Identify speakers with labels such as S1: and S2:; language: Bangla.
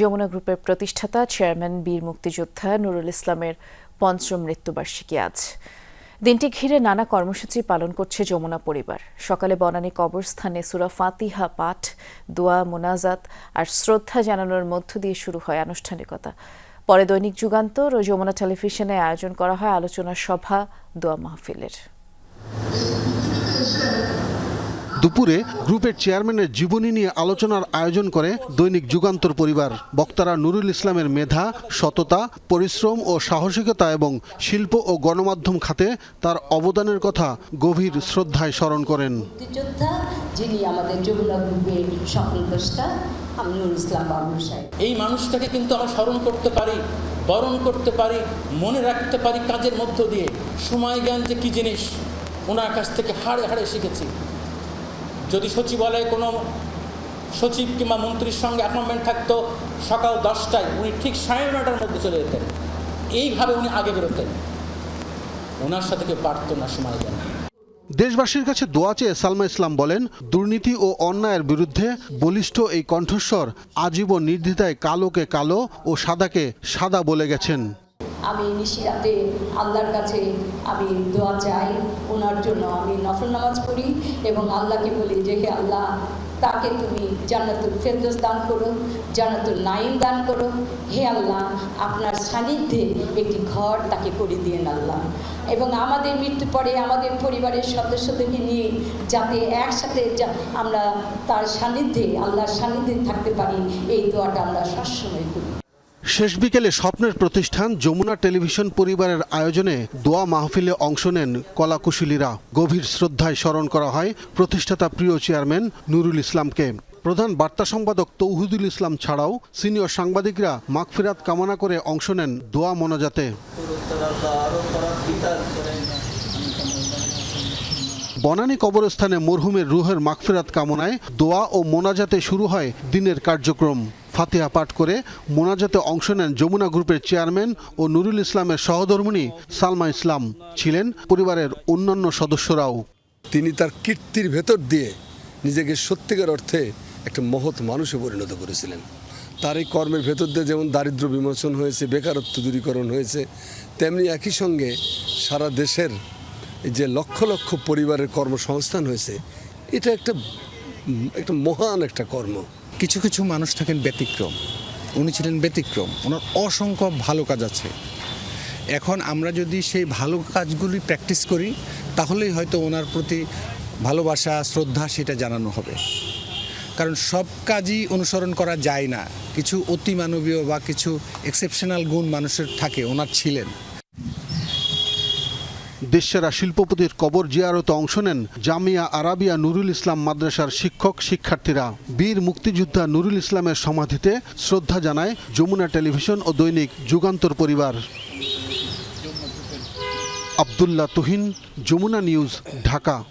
S1: যমুনা গ্রুপের প্রতিষ্ঠাতা চেয়ারম্যান বীর মুক্তিযোদ্ধা নুরুল ইসলামের পঞ্চম মৃত্যুবার্ষিকী আজ। দিনটি ঘিরে নানা কর্মসূচি পালন করছে যমুনা পরিবার। সকালে বনানী কবরস্থানে সুরা ফাতিহা পাঠ, দোয়া, মোনাজাত আর শ্রদ্ধা জানানোর মধ্য দিয়ে শুরু হয় আনুষ্ঠানিকতা। পরে দৈনিক যুগান্তর ও যমুনা টেলিভিশনে আয়োজন করা হয় আলোচনা সভা, দোয়া মাহফিলের।
S2: দুপুরে গ্রুপের চেয়ারম্যানের জীবনী নিয়ে আলোচনার আয়োজন করে দৈনিক যুগান্তর পরিবার। বক্তারা নুরুল ইসলামের মেধা সততা পরিশ্রম ও সাহসিকতা এবং শিল্প ও গণমাধ্যম খাতে তার অবদানের কথা গভীর শ্রদ্ধায় স্মরণ করেন।
S3: যিনি আমাদের যমুনা গ্রুপের নুরুল ইসলাম বাবুর সাহেব।
S4: এই মানুষটাকে কিন্তু আমরা স্মরণ করতে পারি বরণ করতে পারি মনে রাখতে পারি কাজের মধ্য দিয়ে। সময় জ্ঞান যে কী জিনিস ওনার কাছ থেকে হাড়ে হাড়ে শিখেছি। যদি সচিবালয়ে কোনো সচিব কিংবা মন্ত্রীর সঙ্গে অ্যাপয়েন্টমেন্ট থাকতো, সকাল দশটায় উনি ঠিক সাড়ে নটার মধ্যে চলে যেতেন। এইভাবে উনি আগে বেরোতেন। ওনার সাথে কেউ পারত না সময় জ্ঞান
S2: দেশবাসীর কাছে দোয়া চেয়ে সালমা ইসলাম বলেন, দুর্নীতি ও অন্যায়ের বিরুদ্ধে বলিষ্ঠ এই কণ্ঠস্বর আজীবন নির্দ্বিধায় কালোকে কালো ও সাদাকে সাদা বলে গেছেন।
S3: আমি নিশিরাতে আল্লাহর কাছে আমি দোয়া চাই। ওনার জন্য আমি নফল নামাজ পড়ি এবং আল্লাহকে বলি যে, হে আল্লাহ, তাকে তুমি জান্নাতুল ফেরদৌস দান করো, জান্নাতুল নাইম দান করো। হে আল্লাহ, আপনার সান্নিধ্যে একটি ঘর তাকে করে দিয়ে আল্লাহ। এবং আমাদের মৃত্যু পরে আমাদের পরিবারের সদস্যদেরকে নিয়ে যাতে একসাথে আমরা তার সান্নিধ্যে, আল্লাহর সান্নিধ্যে থাকতে পারি, এই দোয়াটা আমরা সবসময় করি।
S2: শেষ বিকেলে স্বপ্নের প্রতিষ্ঠান যমুনা টেলিভিশন পরিবারের আয়োজনে দোয়া মাহফিলে অংশ নেন কলাকুশলীরা। গভীর শ্রদ্ধায় স্মরণ করা হয় প্রতিষ্ঠাতা প্রিয় চেয়ারম্যান নুরুল ইসলামকে। প্রধান বার্তা সম্পাদক তৌহিদুল ইসলাম ছাড়াও সিনিয়র সাংবাদিকরা মাগফিরাত কামনা করে অংশ নেন দোয়া মোনাজাতে। বনানী কবরস্থানে মরহুমের রুহের মাগফিরাত কামনায় দোয়া ও মোনাজাতে শুরু হয় দিনের কার্যক্রম। ফাতিহা পাঠ করে মোনাজাতে অংশ নেন যমুনা গ্রুপের চেয়ারম্যান ও নুরুল ইসলামের সহধর্মিণী সালমা ইসলাম ছিলেন পরিবারের অন্যান্য সদস্যরাও।
S5: তিনি তার কীর্তির ভেতর দিয়ে নিজেকে সত্যিকার অর্থে একটা মহৎ মানুষে পরিণত করেছিলেন। তার এই কর্মের ভেতর দিয়ে যেমন দারিদ্র বিমোচন হয়েছে, বেকারত্ব দূরীকরণ হয়েছে, তেমনি একই সঙ্গে সারা দেশের যে লক্ষ লক্ষ পরিবারের কর্মসংস্থান হয়েছে, এটা একটা একটা মহান একটা কর্ম।
S6: কিছু কিছু মানুষ থাকেন ব্যতিক্রম। উনি ছিলেন ব্যতিক্রম। ওনার অসংখ্য ভালো কাজ আছে। এখন আমরা যদি সেই ভালো কাজগুলি প্র্যাকটিস করি, তাহলেই হয়তো ওনার প্রতি ভালোবাসা, শ্রদ্ধা সেটা জানানো হবে। কারণ সব কাজই অনুসরণ করা যায় না। কিছু অতিমানবীয় বা কিছু এক্সেপশনাল গুণ মানুষের থাকে, ওনার ছিলেন।
S2: দেশসেরা শিল্পপতির কবর জিয়ারতে অংশ নেন জামিয়া আরাবিয়া নুরুল ইসলাম মাদ্রাসার শিক্ষক, শিক্ষার্থীরা। বীর মুক্তিযোদ্ধা নুরুল ইসলামের সমাধিতে শ্রদ্ধা জানায় যমুনা টেলিভিশন ও দৈনিক যুগান্তর পরিবার। আবদুল্লাহ তুহিন, যমুনা নিউজ, ঢাকা।